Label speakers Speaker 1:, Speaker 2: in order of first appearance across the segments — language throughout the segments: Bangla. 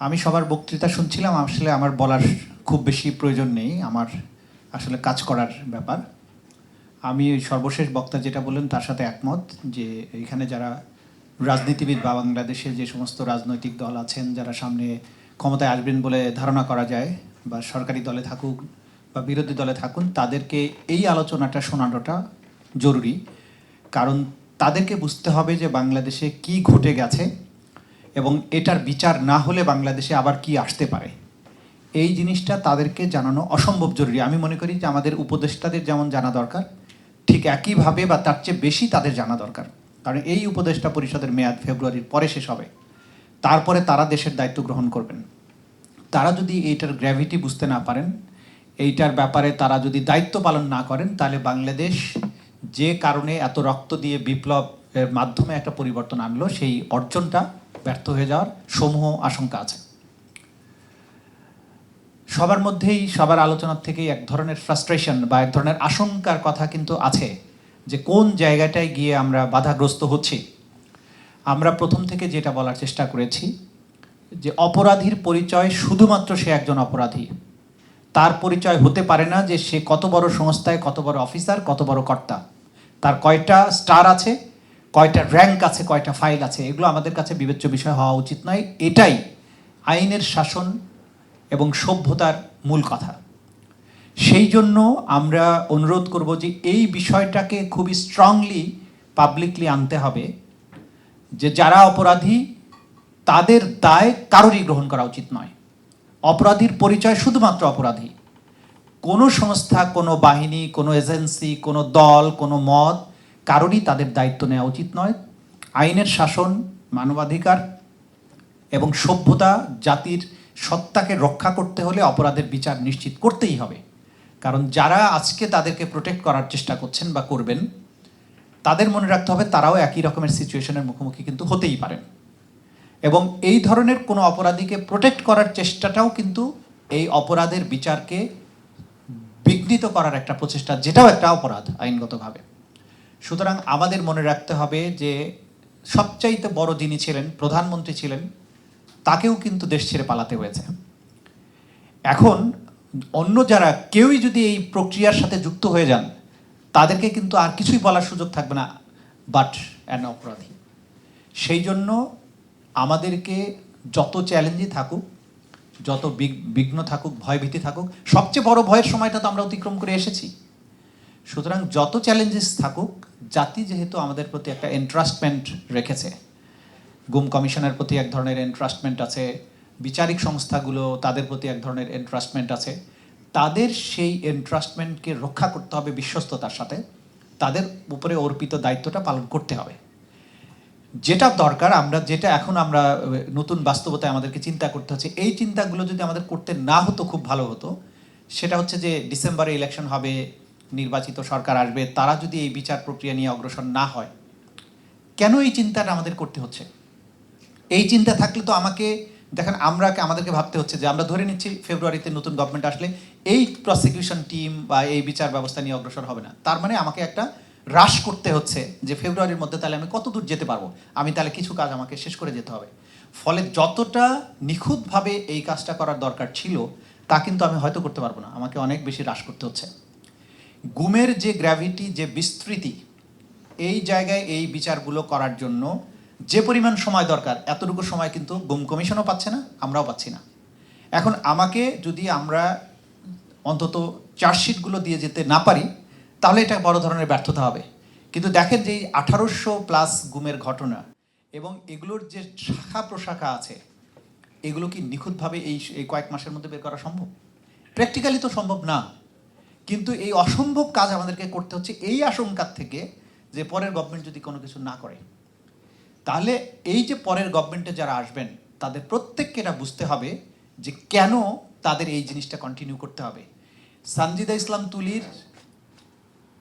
Speaker 1: আমি সবার বক্তৃতা শুনছিলাম, আসলে আমার বলার খুব বেশি প্রয়োজন নেই, আমার আসলে কাজ করার ব্যাপার। আমি সর্বশেষ বক্তা যেটা বললেন, তার সাথে একমত যে এখানে যারা রাজনীতিবিদ বা বাংলাদেশে যে সমস্ত রাজনৈতিক দল আছেন, যারা সামনে ক্ষমতায় আসবেন বলে ধারণা করা যায়, বা সরকারি দলে থাকুক বা বিরোধী দলে থাকুন, তাদেরকে এই আলোচনাটা শোনানোটা জরুরি। কারণ তাদেরকে বুঝতে হবে যে বাংলাদেশে কি ঘটে গেছে এবং এটার বিচার না হলে বাংলাদেশে আবার কি আসতে পারে? এই জিনিসটা তাদেরকে জানানো অসম্ভব জরুরি। আমি মনে করি যে আমাদের উপদেষ্টাদের যেমন জানা দরকার, ঠিক একইভাবে বা তার চেয়ে বেশি তাদের জানা দরকার। কারণ এই উপদেষ্টা পরিষদের মেয়াদ ফেব্রুয়ারির পরে শেষ হবে। তারপরে তারা দেশের দায়িত্ব গ্রহণ করবেন। তারা যদি এইটার গ্র্যাভিটি বুঝতে না পারেন, এইটার ব্যাপারে তারা যদি দায়িত্ব পালন না করেন, তাহলে বাংলাদেশ যে কারণে এত রক্ত দিয়ে বিপ্লবের মাধ্যমে একটা পরিবর্তন আনলো, সেই অর্জনটা ব্যর্থ হয়ে যাওয়ার সমূহ আশঙ্কা আছে। সবার মধ্যেই সবার আলোচনার থেকেই এক ধরনের ফ্রাস্ট্রেশন বা এক ধরনের আশঙ্কার কথা কিন্তু আছে যে কোন জায়গাটায় গিয়ে আমরা বাধাগ্রস্ত হচ্ছি। আমরা প্রথম থেকে যেটা বলার চেষ্টা করেছি যে অপরাধীর পরিচয় শুধুমাত্র সে একজন অপরাধী। তার পরিচয় হতে পারে না যে সে কত বড় সংস্থায়, কত বড় অফিসার কত বড় কর্তা। তার কয়টা স্টার আছে? কয়টা র্যাঙ্ক আছে, কয়টা ফাইল আছে, এগুলো আমাদের কাছে বিবেচ্য বিষয় হওয়া উচিত নয়। এটাই আইনের শাসন এবং সভ্যতার মূল কথা। সেই জন্য আমরা অনুরোধ করব যে এই বিষয়টাকে খুবই স্ট্রংলি পাবলিকলি আনতে হবে যে যারা অপরাধী, তাদের দায় কারোরই গ্রহণ করা উচিত নয়। অপরাধীর পরিচয় শুধুমাত্র অপরাধী। কোনো সংস্থা, কোনো বাহিনী, কোনো এজেন্সি কোনো দল, কোনো মত কারোরই তাদের দায়িত্ব নেওয়া উচিত নয়। আইনের শাসন, মানবাধিকার এবং সভ্যতা, জাতির সত্তাকে রক্ষা করতে হলে অপরাধের বিচার নিশ্চিত করতেই হবে। কারণ যারা আজকে তাদেরকে প্রোটেক্ট করার চেষ্টা করছেন বা করবেন, তাদের মনে রাখতে হবে তারাও একই রকমের সিচুয়েশনের মুখোমুখি কিন্তু হতেই পারেন। এবং এই ধরনের কোনো অপরাধীকে প্রোটেক্ট করার চেষ্টাটাও কিন্তু এই অপরাধের বিচারকে বিঘ্নিত করার একটা প্রচেষ্টা, যেটাও একটা অপরাধ আইনগতভাবে। সুতরাং আমাদের মনে রাখতে হবে যে সবচাইতে বড় যিনি ছিলেন, প্রধানমন্ত্রী ছিলেন, তাকেও কিন্তু দেশ ছেড়ে পালাতে হয়েছে। এখন অন্য যারা কেউই যদি এই প্রক্রিয়ার সাথে যুক্ত হয়ে যান, তাদেরকে কিন্তু আর কিছুই বলার সুযোগ থাকবে না বাট অ্যান অপরাধী। সেই জন্য আমাদেরকে যত চ্যালেঞ্জই থাকুক, যত বিঘ্ন থাকুক, ভয়ভীতি থাকুক, সবচেয়ে বড় ভয়ের সময়টা তো আমরা অতিক্রম করে এসেছি। সুতরাং যত চ্যালেঞ্জেস থাকুক, জাতি যেহেতু আমাদের প্রতি একটা এন্ট্রাস্টমেন্ট রেখেছে, গুম কমিশনের প্রতি এক ধরনের এন্ট্রাস্টমেন্ট আছে, বিচারিক সংস্থাগুলো তাদের প্রতি এক ধরনের এন্ট্রাস্টমেন্ট আছে, তাদের সেই এন্ট্রাস্টমেন্টকে রক্ষা করতে হবে বিশ্বস্ততার সাথে, তাদের উপরে অর্পিত দায়িত্বটা পালন করতে হবে। যেটা দরকার, আমরা যেটা এখন আমরা নতুন বাস্তবতায় আমাদেরকে চিন্তা করতে হচ্ছে, এই চিন্তাগুলো যদি আমাদের করতে না হতো, খুব ভালো হতো। সেটা হচ্ছে যে ডিসেম্বরে ইলেকশন হবে নির্বাচিত সরকার আসবে, তারা যদি এই বিচার প্রক্রিয়া নিয়ে অগ্রসর না হয়, কেন এই চিন্তাটা আমাদের করতে হচ্ছে? এই চিন্তা থাকলে তো আমাকে, দেখেন আমরা আমাদেরকে ভাবতে হচ্ছে যে আমরা ধরে নিচ্ছি ফেব্রুয়ারিতে নতুন গভর্নমেন্ট আসলে এই প্রসিকিউশন টিম বা এই বিচার ব্যবস্থা নিয়ে অগ্রসর হবে না। তার মানে আমাকে একটা হ্রাস করতে হচ্ছে যে ফেব্রুয়ারির মধ্যে তাহলে আমি কত দূর যেতে পারব? আমি তাহলে কিছু কাজ আমাকে শেষ করে যেতে হবে। ফলে যতটা নিখুঁতভাবে এই কাজটা করার দরকার ছিল, তা কিন্তু আমি হয়তো করতে পারব না। আমাকে অনেক বেশি হ্রাস করতে হচ্ছে। গুমের যে গ্র্যাভিটি যে বিস্তৃতি, এই জায়গায় এই বিচারগুলো করার জন্য যে পরিমাণ সময় দরকার, এতটুকু সময় কিন্তু গুম কমিশনও পাচ্ছে না, আমরাও পাচ্ছি না। এখন আমাকে যদি আমরা অন্তত চার্জশিটগুলো দিয়ে যেতে না পারি, তাহলে এটা বড় ধরনের ব্যর্থতা হবে। কিন্তু দেখেন যে এই আঠারোশো প্লাস গুমের ঘটনা এবং এগুলোর যে শাখা প্রশাখা আছে, এগুলো কি নিখুঁতভাবে এই এই কয়েক মাসের মধ্যে বের করা সম্ভব? প্র্যাকটিক্যালি তো সম্ভব না। কিন্তু এই অসম্ভব কাজ আমাদেরকে করতে হচ্ছে এই আশঙ্কার থেকে যে পরের গভর্নমেন্ট যদি কোনো কিছু না করে। তাহলে এই যে পরের গভর্নমেন্টে যারা আসবেন, তাদের প্রত্যেককে এটা বুঝতে হবে যে কেন তাদের এই জিনিসটা কন্টিনিউ করতে হবে। সানজিদা ইসলাম তুলির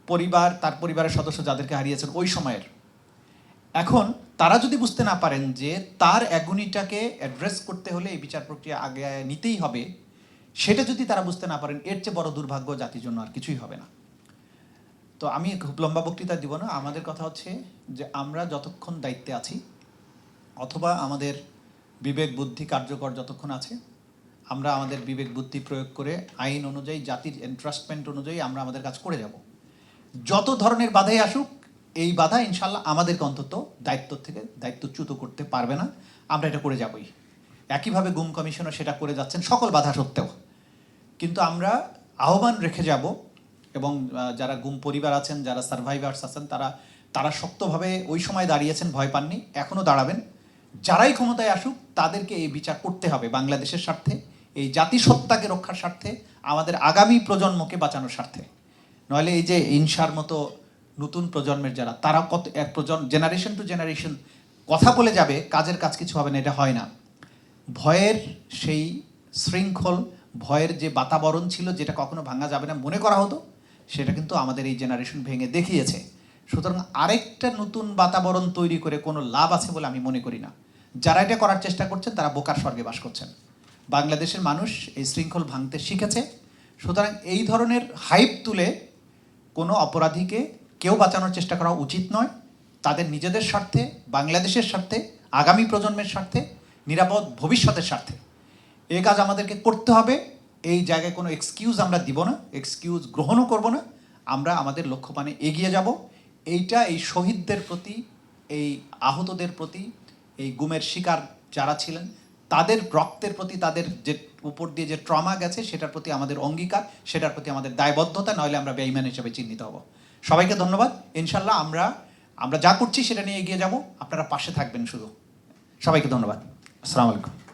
Speaker 1: পরিবার, তার পরিবারের সদস্য যাদেরকে হারিয়েছেন ওই সময়ের। এখন তারা যদি বুঝতে না পারেন যে তার অ্যাগুনিটাকে অ্যাড্রেস করতে হলে এই বিচার প্রক্রিয়া আগে নিতেই হবে সেটা যদি তারা বুঝতে না পারেন, এর চেয়ে বড় দুর্ভাগ্য জাতির জন্য আর কিছুই হবে না। তো আমি খুব লম্বা বক্তৃতা দিব না। আমাদের কথা হচ্ছে যে আমরা যতক্ষণ দায়িত্বে আছি, অথবা আমাদের বিবেক বুদ্ধি কার্যকর যতক্ষণ আছে, আমরা আমাদের বিবেক বুদ্ধি প্রয়োগ করে আইন অনুযায়ী, জাতির এন্ট্রাস্টমেন্ট অনুযায়ী আমরা আমাদের কাজ করে যাব। যত ধরনের বাধাই আসুক, এই বাধা ইনশাল্লাহ আমাদেরকে অন্তত দায়িত্ব থেকে দায়িত্বচ্যুত করতে পারবে না। আমরা এটা করে যাবই। একইভাবে গুম কমিশনও সেটা করে যাচ্ছেন সকল বাধা সত্ত্বেও। কিন্তু আমরা আহ্বান রেখে যাব এবং যারা গুম পরিবার আছেন, যারা সার্ভাইভার্স আছেন, তারা তারা শক্তভাবে ওই সময় দাঁড়িয়েছেন, ভয় পাননি এখনও দাঁড়াবেন। যারাই ক্ষমতায় আসুক, তাদেরকে এই বিচার করতে হবে বাংলাদেশের স্বার্থে, এই জাতিসত্তাকে রক্ষার স্বার্থে, আমাদের আগামী প্রজন্মকে বাঁচানোর স্বার্থে। নইলে এই যে ইনসার মতো নতুন প্রজন্মের যারা, তারা কত, এক প্রজন্ম জেনারেশন টু জেনারেশন কথা বলে যাবে, কাজের কাজ কিছু হবে না, এটা হয় না। ভয়ের সেই শৃঙ্খল ভয়ের যে বাতাবরণ ছিল, যেটা কখনো ভাঙা যাবে না মনে করা হতো, সেটা কিন্তু আমাদের এই জেনারেশন ভেঙে দেখিয়েছে। সুতরাং আরেকটা নতুন বাতাবরণ তৈরি করে কোনো লাভ আছে বলে আমি মনে করি না। যারা এটা করার চেষ্টা করছেন, তারা বোকার স্বর্গে বাস করছেন। বাংলাদেশের মানুষ এই শৃঙ্খল ভাঙতে শিখেছে। সুতরাং এই ধরনের হাইপ তুলে কোনো অপরাধীকে কেউ বাঁচানোর চেষ্টা করা উচিত নয়। তাদের নিজেদের স্বার্থে, বাংলাদেশের স্বার্থে, আগামী প্রজন্মের স্বার্থে, নিরাপদ ভবিষ্যতের স্বার্থে। এই কাজ আমাদেরকে করতে হবে। এই জায়গায় কোনো এক্সকিউজ আমরা দিব না। এক্সকিউজ গ্রহণও করব না। আমরা আমাদের লক্ষ্যপানে এগিয়ে যাব। এইটা এই শহীদদের প্রতি, এই আহতদের প্রতি, এই গুমের শিকার যারা ছিলেন, তাদের রক্তের প্রতি, তাদের যে উপর দিয়ে যে ট্রমা গেছে, সেটার প্রতি আমাদের অঙ্গীকার, সেটার প্রতি আমাদের দায়বদ্ধতা নইলে আমরা বেইমান হিসেবে চিহ্নিত হব। সবাইকে ধন্যবাদ। ইনশাল্লাহ আমরা আমরা যা করছি সেটা নিয়ে এগিয়ে যাব। আপনারা পাশে থাকবেন শুধু। সবাইকে ধন্যবাদ। আসসালামু আলাইকুম।